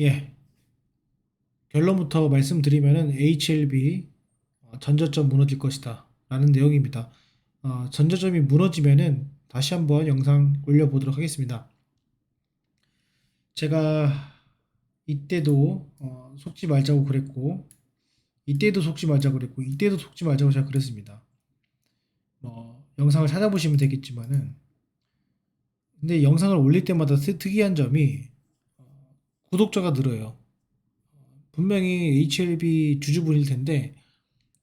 예. 결론부터 말씀드리면은 HLB 어, 전저점 무너질 것이다. 라는 내용입니다. 어, 전저점이 무너지면은 다시 한번 영상 올려보도록 하겠습니다. 제가 이때도 어, 속지 말자고 그랬고, 이때도 속지 말자고 그랬고, 이때도 속지 말자고 제가 그랬습니다. 뭐, 영상을 찾아보시면 되겠지만은, 근데 영상을 올릴 때마다 특- 특이한 점이 어, 구독자가 늘어요. 분명히 HLB 주주분일 텐데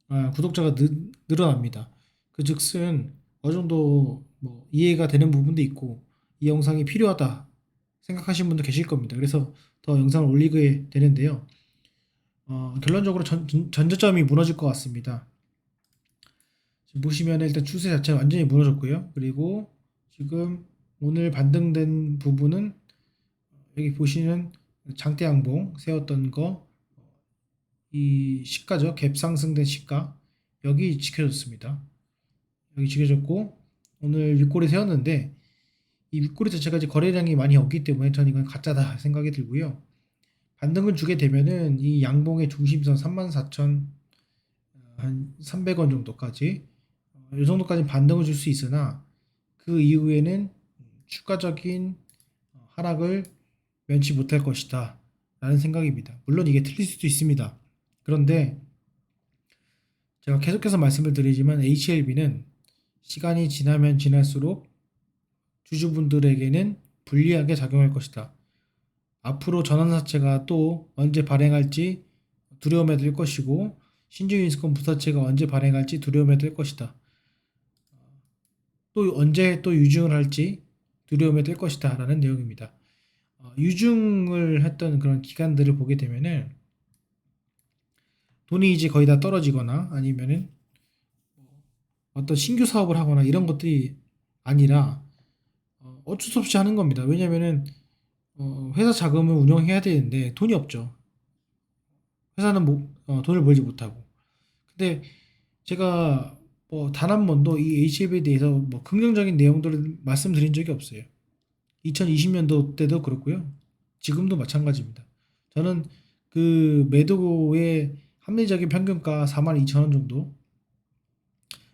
아, 구독자가 느, 늘어납니다. 그 즉슨 어느 정도 뭐 이해가 되는 부분도 있고 이 영상이 필요하다 생각하시는 분도 계실 겁니다. 그래서 더 영상을 올리게 되는데요. 어, 결론적으로 전, 전- 전저점이 무너질 것 같습니다. 지금 보시면 일단 추세 자체가 완전히 무너졌고요. 그리고 지금 오늘 반등된 부분은 여기 보시는 장대 양봉 세웠던 거 이 시가죠. 갭 상승된 시가 여기 지켜졌습니다. 여기 지켜졌고 오늘 윗골이 세웠는데 이 윗골이 자체가 이제 거래량이 많이 없기 때문에 저는 이건 가짜다 생각이 들고요. 반등을 주게 되면은 이 양봉의 중심선 34,000 한 300원 정도까지 어, 이 정도까지 반등을 줄 수 있으나 그 이후에는 추가적인 하락을 면치 못할 것이다 라는 생각입니다. 물론 이게 틀릴 수도 있습니다. 그런데 제가 계속해서 말씀을 드리지만 HLB는 시간이 지나면 지날수록 주주분들에게는 불리하게 작용할 것이다. 앞으로 전환사채가 또 언제 발행할지 두려움에 들 것이고 신주인스콘 부사채가 언제 발행할지 두려움에 들 것이다. 또 언제 또 유증을 할지 두려움에 들 것이다 라는 내용입니다. 어, 유증을 했던 그런 기간들을 보게 되면은 돈이 이제 거의 다 떨어지거나 아니면은 어떤 신규 사업을 하거나 이런 것들이 아니라 어, 어쩔 수 없이 하는 겁니다. 왜냐면은 어, 회사 자금을 운영해야 되는데 돈이 없죠. 회사는 돈을 벌지 못하고. 근데 제가 뭐 단 한 번도 이 HLB에 대해서 뭐 긍정적인 내용들을 말씀드린 적이 없어요. 2020년도 때도 그렇고요. 지금도 마찬가지입니다. 저는 그 매도의 합리적인 평균가 42,000원 정도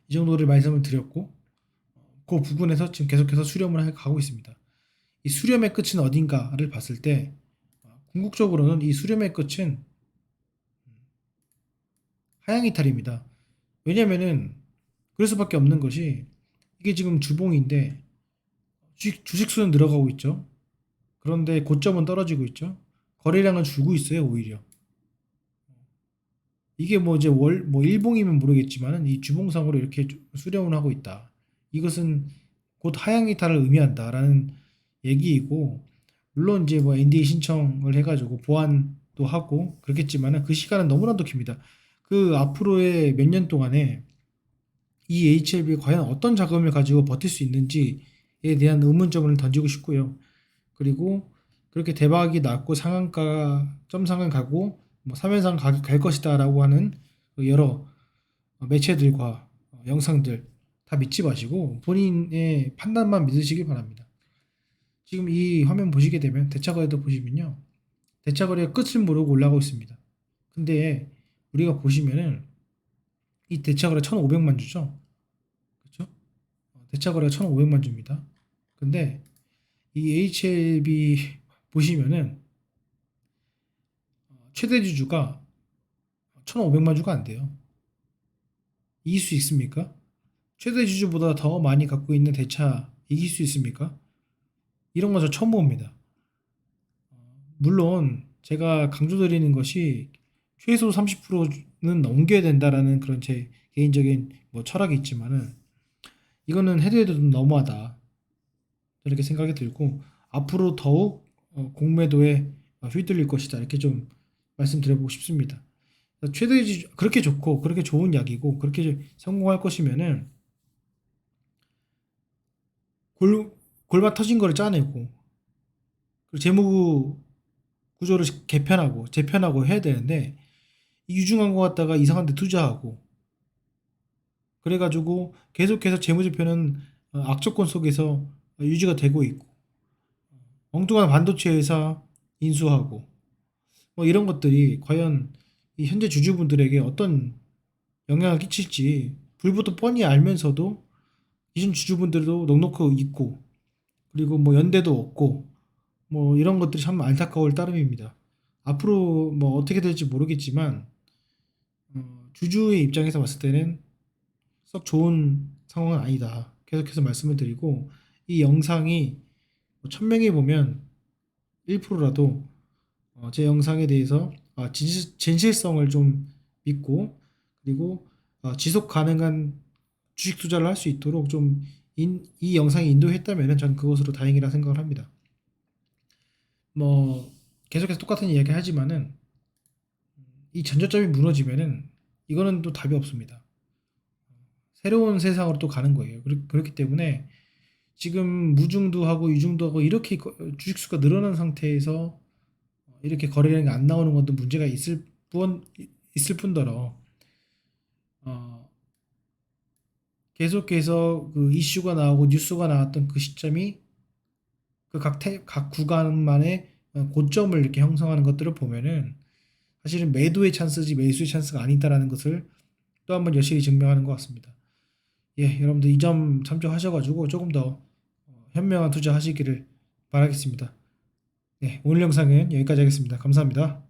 이 정도를 말씀을 드렸고 그 부분에서 지금 계속해서 수렴을 해 가고 있습니다. 이 수렴의 끝은 어딘가를 봤을 때 어, 궁극적으로는 이 수렴의 끝은 하향 이탈입니다. 왜냐면은 그럴 수밖에 없는 것이 이게 지금 주봉인데 주식, 수는 늘어가고 있죠. 그런데 고점은 떨어지고 있죠. 거래량은 줄고 있어요, 오히려. 이게 뭐 이제 월, 뭐 일봉이면 모르겠지만은 이 주봉상으로 이렇게 주- 수렴을 하고 있다. 이것은 곧 하향 이탈을 의미한다라는 얘기이고, 물론 이제 뭐 NDA 신청을 해가지고 보완도 하고 그렇겠지만은 그 시간은 너무나도 깁니다. 그 앞으로의 몇 년 동안에 이 HLB가 과연 어떤 자금을 가지고 버틸 수 있는지 에 대한 의문점을 던지고 싶고요. 그리고 그렇게 대박이 났고 상한가 점상을 가고 뭐 3연상 가, 갈 것이다라고 하는 그 여러 매체들과 영상들 다 믿지 마시고 본인의 판단만 믿으시기 바랍니다. 지금 이 화면 보시게 되면 대차거래도 보시면요. 대차거래가 끝을 모르고 올라가고 있습니다. 근데 우리가 보시면은 이 대차거래 1,500만 주죠. 대차 거래가 1,500만 주입니다. 근데 이 HLB 보시면은 어, 최대 주주가 1,500만 주가 안 돼요. 이길 수 있습니까? 최대 주주보다 더 많이 갖고 있는 대차 이길 수 있습니까? 이런 거 저 처음 봅니다. 어, 물론 제가 강조드리는 것이 최소 30%는 넘겨야 된다라는 그런 제 개인적인 뭐 철학이 있지만은 이거는 해도 해도 좀 너무하다. 이렇게 생각이 들고 앞으로 더욱 어, 공매도에 어, 휘둘릴 것이다. 이렇게 좀 말씀드려보고 싶습니다. 최대 주주 그렇게 좋고 그렇게 좋은 약이고 그렇게 성공할 것이면은 골 골반 터진 거를 짜내고 재무 구조를 개편하고 재편하고 해야 되는데 이 유중한 거 갖다가 이상한 데 투자하고 그래가지고 계속해서 재무제표는 어, 악조건 속에서 유지가 되고 있고 엉뚱한 반도체 회사 인수하고 뭐 이런 것들이 과연 이 현재 주주분들에게 어떤 영향을 끼칠지 불보듯 뻔히 알면서도 기존 주주분들도 넉넉히 있고 그리고 뭐 연대도 없고 뭐 이런 것들이 참 안타까울 따름입니다. 앞으로 뭐 어떻게 될지 모르겠지만 어, 주주의 입장에서 봤을 때는 썩 좋은 상황은 아니다. 계속해서 말씀을 드리고 이 영상이 뭐 1000명이 보면 1%라도 어, 제 영상에 대해서 아, 진실, 진실성을 좀 믿고 그리고 어, 지속 가능한 주식 투자를 할 수 있도록 좀 이 영상이 인도했다면 저는 그것으로 다행이라 생각을 합니다. 뭐 계속해서 똑같은 이야기 하지만은 이 전저점이 무너지면은 이거는 또 답이 없습니다. 새로운 세상으로 또 가는 거예요. 그렇- 그렇기 때문에 지금 무중도 하고 유중도 하고 이렇게 거- 주식수가 늘어난 상태에서 이렇게 거래량이 안 나오는 것도 문제가 있을 뿐 있을 뿐더러 어, 계속해서 그 이슈가 나오고 뉴스가 나왔던 그 시점이 그각 각 구간만의 어, 고점을 이렇게 형성하는 것들을 보면은 사실은 매도의 찬스지 매수의 찬스가 아니다라는 것을 또 한번 여실히 증명하는 것 같습니다. 예, 여러분들 이 점 참조하셔가지고 조금 더 어, 현명한 투자 하시기를 바라겠습니다. 네, 오늘 영상은 여기까지 하겠습니다. 감사합니다.